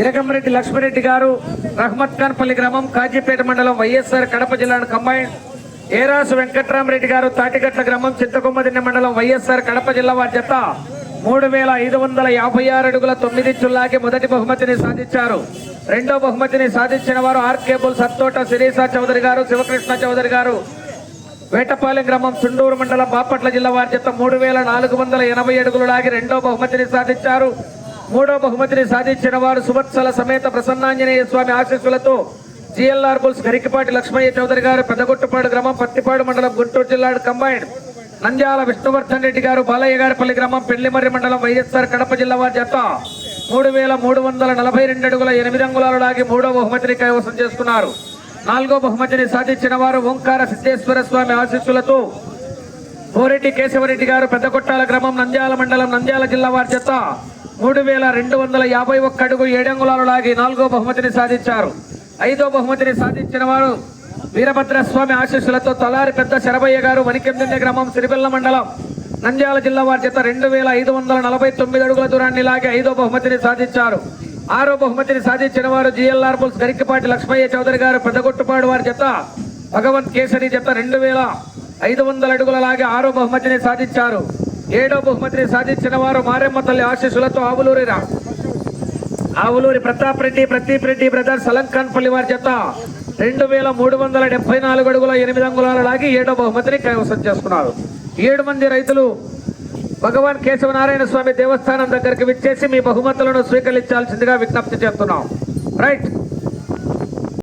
ఇరగంరెడ్డి లక్ష్మణరెడ్డి గారు రహమత్ ఖాన్పల్లి గ్రామం కాజీపేట మండలం వైఎస్ఆర్ కడప జిల్లాను కంబైన్. ఏరాసు వెంకట్రామరెడ్డి గారు తాటిగట్ల గ్రామం చింతకొమ్మదిన్నె మండలం వైఎస్ఆర్ కడప జిల్లా వారి జత. మూడు వేల ఐదు వందల యాభై ఆరు అడుగుల తొమ్మిది చుల్లాకి మొదటి బహుమతిని సాధించారు. రెండో బహుమతిని సాధించిన వారు ఆర్కేబుల్ సత్తోట శిరీష చౌదరి గారు శివకృష్ణ చౌదరి గారు. వేటపాలెం గ్రామం చుండూరు మండలం బాపట్ల జిల్లా వారి చేత మూడు వేల నాలుగు వందల ఎనభై అడుగులు లాగి రెండో బహుమతిని సాధించారు. మూడో బహుమతిని సాధించిన వారు సువత్సల సమేత ప్రసన్నాంజనేయ స్వామి ఆశీస్సులతో జిఎల్ఆర్ బుల్స్ గరికిపాటి లక్ష్మయ్య చౌదరి గారు పెద్దగొట్టుపాడు గ్రామం పత్తిపాడు మండలం గుంటూరు జిల్లా కంబైన్డ్. నంద్యాల విష్ణువర్ధన్ రెడ్డి గారు బాలయ్య గారిపల్లి గ్రామం పెళ్ళిమర్రి మండలం వైఎస్ఆర్ కడప జిల్లా వారి జత. మూడు వేల మూడు వందల నలభై రెండు అడుగుల ఎనిమిది అంగుళాలు లాగి మూడో బహుమతిని కైవసం చేసుకున్నారు. నాలుగో బహుమతిని సాధించిన వారు ఓంకార సిద్ధేశ్వర స్వామి ఆశీస్సులతో పోరెడ్డి కేశవరెడ్డి గారు పెద్దకొట్టాల గ్రామం నంద్యాల మండలం నంద్యాల జిల్లా వారి జత. మూడు వేల రెండు వందల యాభై ఒక్క అడుగు ఏడంగులాలు లాగి నాలుగో బహుమతిని సాధించారు. ఐదో బహుమతిని సాధించిన వారు వీరభద్రస్వామి ఆశీస్సులతో తలారి పెద్ద శరభయ్య గారు వనికెందింద గ్రామం సిరిబెల్ల మండలం. నంద్యాల జిల్లా వారి చేత రెండు వేల ఐదు వందల నలభై తొమ్మిది అడుగుల దూరాన్ని లాగి ఐదో బహుమతిని సాధించారు. ఆరో బహుమతిని సాధించిన వారు జిఎల్ఆర్ బుల్స్ గరికపాటి లక్ష్మయ్య చౌదరి గారు పెద్దగొట్టుపాడు వారి చేత భగవంత్ కేసరి జత రెండు వేల ఐదు వందల అడుగుల లాగే ఆరో బహుమతిని సాధించారు. ఏడో బహుమతిని సాధించిన వారు మారెమ్మ తల్లి ఆశీస్సులతో ఆవులూరి రా- ఆవులూరి ప్రతాప్ రెడ్డి ప్రదీప్ రెడ్డి బ్రదర్స్ అలంకాన్పల్లి వారి చేత రెండు వేల మూడు వందల డెబ్బై నాలుగు అడుగుల ఎనిమిది అంగుళాల లాగి ఏడో బహుమతిని కైవసం చేసుకున్నారు. ఏడు మంది రైతులు భగవాన్ కేశవనారాయణ స్వామి దేవస్థానం దగ్గరికి విచ్చేసి మీ బహుమతులను స్వీకరించాల్సిందిగా విజ్ఞప్తి చేస్తున్నాం. రైట్.